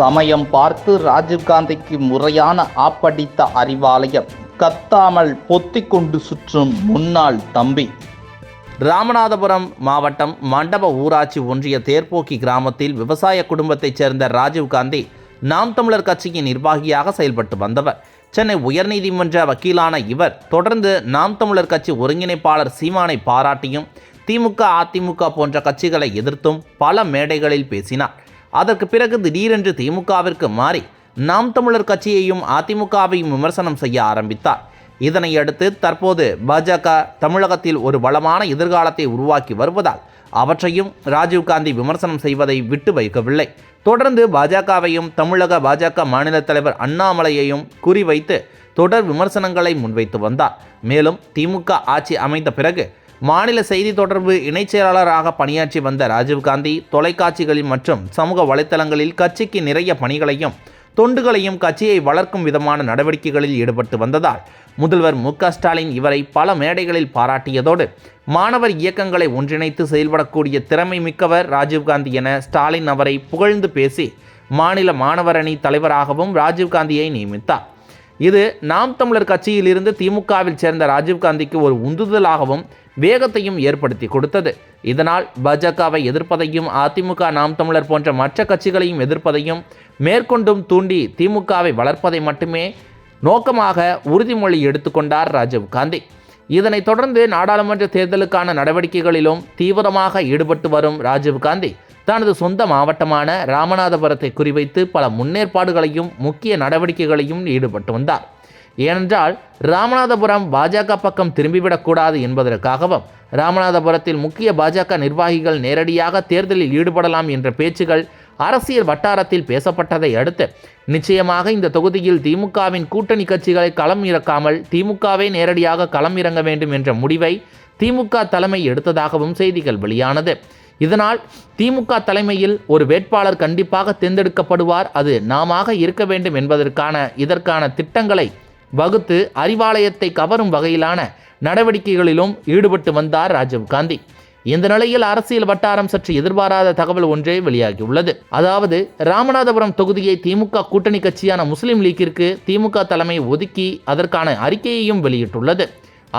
சமயம் பார்த்து ராஜீவ்காந்திக்கு முறையான ஆப்படித்த அறிவாலயம் கத்தாமல் பொத்திக் கொண்டு சுற்றும் முன்னாள் தம்பி. ராமநாதபுரம் மாவட்டம் மண்டப ஊராட்சி ஒன்றிய தேர்ப்போக்கி கிராமத்தில் விவசாய குடும்பத்தைச் சேர்ந்த ராஜீவ்காந்தி நாம் தமிழர் கட்சியின் நிர்வாகியாக செயல்பட்டு வந்தவர். சென்னை உயர்நீதிமன்ற வக்கீலான இவர் தொடர்ந்து நாம் தமிழர் கட்சி ஒருங்கிணைப்பாளர் சீமானை பாராட்டியும் திமுக அதிமுக போன்ற கட்சிகளை எதிர்த்தும் பல மேடைகளில் பேசினார். அதற்கு பிறகு திடீரென்று திமுகவிற்கு மாறி நாம் தமிழர் கட்சியையும் அதிமுகவையும் விமர்சனம் செய்ய ஆரம்பித்தார். இதனையடுத்து தற்போது பாஜக தமிழகத்தில் ஒரு வளமான எதிர்காலத்தை உருவாக்கி வருவதால் அவற்றையும் ராஜீவ்காந்தி விமர்சனம் செய்வதை விட்டு வைக்கவில்லை. தொடர்ந்து பாஜகவையும் தமிழக பாஜக மாநில தலைவர் அண்ணாமலையையும் குறிவைத்து தொடர் விமர்சனங்களை முன்வைத்து வந்தார். மேலும் திமுக ஆட்சி அமைந்த பிறகு மாநில செய்தி தொடர்பு இணைச் செயலாளராக பணியாற்றி வந்த ராஜீவ்காந்தி தொலைக்காட்சிகளில் மற்றும் சமூக வலைத்தளங்களில் கட்சிக்கு நிறைய பணிகளையும் தொண்டுகளையும் கட்சியை வளர்க்கும் விதமான நடவடிக்கைகளில் ஈடுபட்டு வந்ததால் முதல்வர் மு ஸ்டாலின் இவரை பல மேடைகளில் பாராட்டியதோடு மாணவர் இயக்கங்களை ஒன்றிணைத்து செயல்படக்கூடிய திறமை மிக்கவர் ராஜீவ்காந்தி என ஸ்டாலின் அவரை புகழ்ந்து பேசி மாநில மாணவர் அணி தலைவராகவும் ராஜீவ்காந்தியை நியமித்தார். இது நாம் தமிழர் கட்சியிலிருந்து திமுகவில் சேர்ந்த ராஜீவ்காந்திக்கு ஒரு உந்துதலாகவும் வேகத்தையும் ஏற்படுத்தி கொடுத்தது. இதனால் பாஜகவை எதிர்ப்பதையும் அதிமுக நாம் தமிழர் போன்ற மற்ற கட்சிகளையும் எதிர்ப்பதையும் மேற்கொண்டும் தூண்டி திமுகவை வளர்ப்பதை மட்டுமே நோக்கமாக உறுதிமொழி எடுத்துக்கொண்டார் ராஜீவ்காந்தி இதனைத் தொடர்ந்து நாடாளுமன்ற தேர்தலுக்கான நடவடிக்கைகளிலும் தீவிரமாக ஈடுபட்டு வரும் ராஜீவ்காந்தி தனது சொந்த மாவட்டமான ராமநாதபுரத்தை குறிவைத்து பல முன்னேற்பாடுகளையும் முக்கிய நடவடிக்கைகளையும் ஈடுபட்டு வந்தார். ஏனென்றால் ராமநாதபுரம் பாஜக பக்கம் திரும்பிவிடக்கூடாது என்பதற்காகவும் ராமநாதபுரத்தில் முக்கிய பாஜக நிர்வாகிகள் நேரடியாக தேர்தலில் ஈடுபடலாம் என்ற பேச்சுகள் அரசியல் வட்டாரத்தில் பேசப்பட்டதை அடுத்து நிச்சயமாக இந்த தொகுதியில் திமுகவின் கூட்டணி கட்சிகளை களம் இறக்காமல் திமுகவே நேரடியாக களம் இறங்க வேண்டும் என்ற முடிவை திமுக தலைமை எடுத்ததாகவும் செய்திகள் வெளியானது. இதனால் திமுக தலைமையில் ஒரு வேட்பாளர் கண்டிப்பாக தேர்ந்தெடுக்கப்படுவார். அது நாமாக இருக்க வேண்டும் என்பதற்கான இதற்கான திட்டங்களை வகுத்து அறிவாலயத்தை கவரும் வகையிலான நடவடிக்கைகளிலும் ஈடுபட்டு வந்தார் ராஜீவ்காந்தி இந்த நிலையில் அரசியல் வட்டாரம் சற்று எதிர்பாராத தகவல் ஒன்றே வெளியாகியுள்ளது. அதாவது ராமநாதபுரம் தொகுதியை திமுக கூட்டணி கட்சியான முஸ்லீம் லீக்கிற்கு திமுக தலைமை ஒதுக்கி அதற்கான அறிக்கையையும் வெளியிட்டுள்ளது.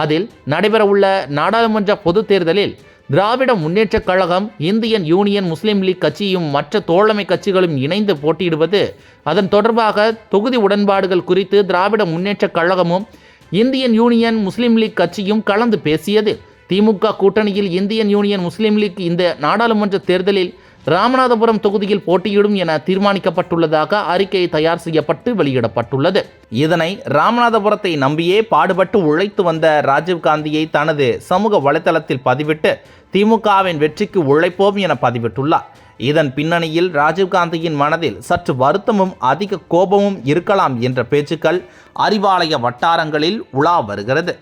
அதில் நடைபெறவுள்ள நாடாளுமன்ற பொதுத் தேர்தலில் Dravida Munnetra Kazhagam Indian union Muslim league கட்சியும் மற்ற தோழமை கட்சிகளும் இணைந்து போட்டியிடுவது அதன் தொடர்பாக தொகுதி உடன்பாடுகள் குறித்து திராவிட முன்னேற்றக் கழகமும் இந்தியன் யூனியன் முஸ்லீம் லீக் கட்சியும் கலந்து பேசியது. திமுக கூட்டணியில் இந்தியன் யூனியன் முஸ்லீம் லீக் இந்த நாடாளுமன்ற தேர்தலில் ராமநாதபுரம் தொகுதியில் போட்டியிடும் என தீர்மானிக்கப்பட்டுள்ளதாக அறிக்கை தயார் செய்யப்பட்டு வெளியிடப்பட்டுள்ளது. இதனை ராமநாதபுரத்தை நம்பியே பாடுபட்டு உழைத்து வந்த ராஜீவ்காந்தியை தனது சமூக வலைதளத்தில் பதிவிட்டு திமுகவின் வெற்றிக்கு உழைப்போம் என பதிவிட்டுள்ளார். இதன் பின்னணியில் ராஜீவ்காந்தியின் மனதில் சற்று வருத்தமும் அதிக கோபமும் இருக்கலாம் என்ற பேச்சுக்கள் அறிவாலய வட்டாரங்களில் உலா வருகிறது.